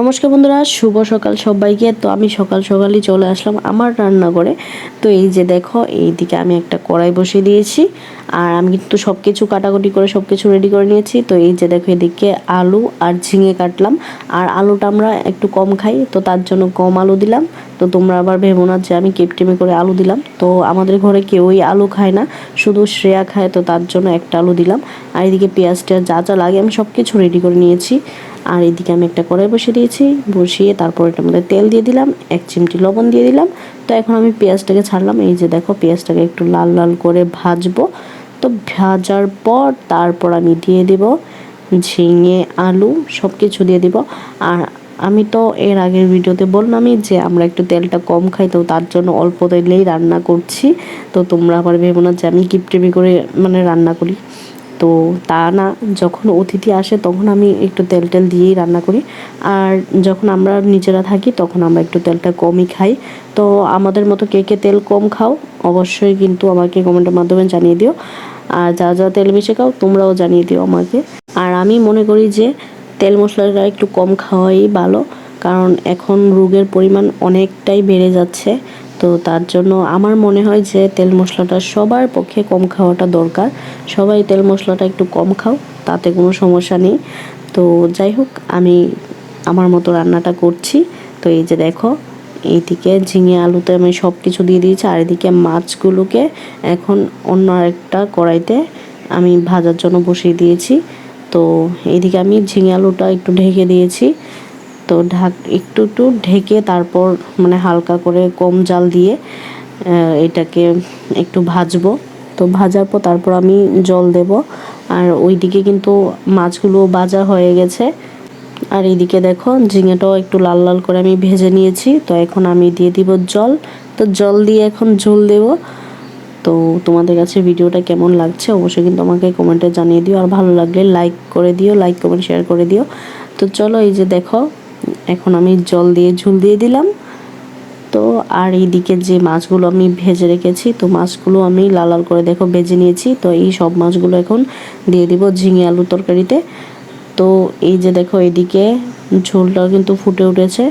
নমস্কার বন্ধুরা, শুভ সকাল সবাইকে। তো আমি সকাল সকালই চলে আসলাম আমার রান্নাঘরে। তো এই যে দেখো, এইদিকে আমি একটা কড়াই বসিয়ে দিয়েছি। আর আমি কিন্তু সব কিছু কাটাকুটি করে সব কিছু রেডি করে নিয়েছি। তো এই যে দেখো, এদিকে আলু আর ঝিঙে কাটলাম। আর আলুটা আমরা একটু কম খাই, তো তার জন্য কম আলু দিলাম। তো তোমরা আবার ভেবো না যে আমি কিপটিমে করে আলু দিলাম। তো আমাদের ঘরে কেউই আলু খায় না, শুধু শ্রেয়া খায়। তো তার জন্য একটা আলু দিলাম। আর এদিকে পেঁয়াজ যা যা লাগে আমি সব কিছু রেডি করে নিয়েছি। আর এদিকে আমি একটা কড়াই বসিয়ে দিয়েছি, বসিয়ে তারপর এটার মধ্যে তেল দিয়ে দিলাম, এক চিমটি লবণ দিয়ে দিলাম। তো এখন আমি পেঁয়াজটাকে ছাড়লাম, এই যে দেখো পেঁয়াজটাকে একটু লাল লাল করে ভাজবো। তো ভাজার পর তারপর আমি দিয়ে দেব ঝিঙে, আলু সব কিছু দিয়ে দিব। আর আমি তো এর আগের ভিডিওতে বললামই যে আমরা একটু তেলটা কম খাই, তো তার জন্য অল্প তেলেই রান্না করছি। তো তোমরা আবার ভেবো না যে আমি কিপটিমি করে মানে রান্না করি। তো তা না, যখন অতিথি আসে তখন আমি একটু তেল টেল দিয়েই রান্না করি। আর যখন আমরা নিজেরা থাকি তখন আমরা একটু তেলটা কমই খাই। তো আমাদের মতো কে কে তেল কম খাও অবশ্যই কিন্তু আমাকে কমেন্টের মাধ্যমে জানিয়ে দিও। আর যা যা তেল বেশি খাও তোমরাও জানিয়ে দিও আমাকে। আর আমি মনে করি যে তেল মশলাটা একটু কম খাওয়াই ভালো, কারণ এখন রোগের পরিমাণ অনেকটাই বেড়ে যাচ্ছে। তো তার জন্য আমার মনে হয় যে তেল মশলাটা সবার পক্ষে কম খাওয়াটা দরকার। সবাই তেল মশলাটা একটু কম খাও, তাতে কোনো সমস্যা নেই। তো যাই হোক, আমি আমার মতো রান্নাটা করছি। তো এই যে দেখো, এইদিকে ঝিঙে আলুতে আমি সব কিছু দিয়ে দিয়েছি, আর এদিকে মাছগুলোকে এখন অন্য একটা কড়াইতে আমি ভাজার জন্য বসিয়ে দিয়েছি। তো এইদিকে আমি ঝিঙে আলুটা একটু ঢেকে দিয়েছি। তো ঢাক, একটু একটু ঢেকে তারপর মানে হালকা করে কম জাল দিয়ে এটাকে একটু ভাজবো। তো ভাজার পর তারপর আমি জল দেব। আর ওইদিকে কিন্তু মাছগুলো ভাজা হয়ে গেছে। আর এইদিকে দেখো, ঝিঙেটাও একটু লাল লাল করে আমি ভেজে নিয়েছি। তো এখন আমি দিয়ে দিব জল। তো জল দিয়ে এখন ঝোল দেব। তো তোমাদের কাছে ভিডিওটা কেমন লাগছে অবশ্যই কিন্তু আমাকে কমেন্টে জানিয়ে দিও। আর ভালো লাগলে লাইক করে দিও লাইক কমেন্ট শেয়ার করে দিও। তো চলো এই যে দেখো এখন আমি জল দিয়ে ঝুল দিয়ে দিলাম। তো আর এইদিকে যে মাছগুলো আমি ভেজে রেখেছি, তো মাছগুলো আমি লাল লাল করে দেখো ভেজে নিয়েছি। তো এই সব মাছগুলো এখন দিয়ে দিব ঝিঙে আলু তরকারিতে। তো এই যে দেখো এদিকে ঝোলটা কিন্তু ফুটে উঠেছে।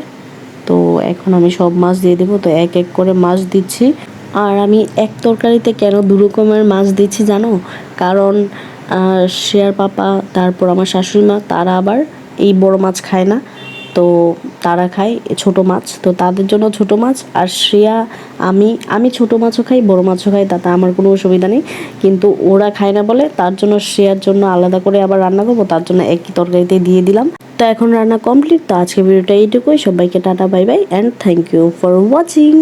তো এখন আমি সব মাছ দিয়ে দেবো। তো এক এক করে মাছ দিচ্ছি। আর আমি এক তরকারিতে কেন দু রকমের মাছ দিচ্ছি জানো? কারণ শেয়ার পাপা, তারপর আমার শাশুড়ি মা, তারা আবার এই বড় মাছ খায় না। তো তারা খায় ছোট মাছ। তো তাদের জন্য ছোট মাছ আর শ্রেয়া, আমি আমি ছোট মাছও খাই, বড় মাছও খাই, তাতে আমার কোনো অসুবিধা নেই। কিন্তু ওরা খায় না বলে তার জন্য শ্রেয়ার জন্য আলাদা করে আবার রান্না করব, তার জন্য একই তরকারিতে দিয়ে দিলাম। তো এখন রান্না কমপ্লিট, তো আজকে ভিডিওটা এইটুকুই। সবাইকে tata, bye bye and thank you for watching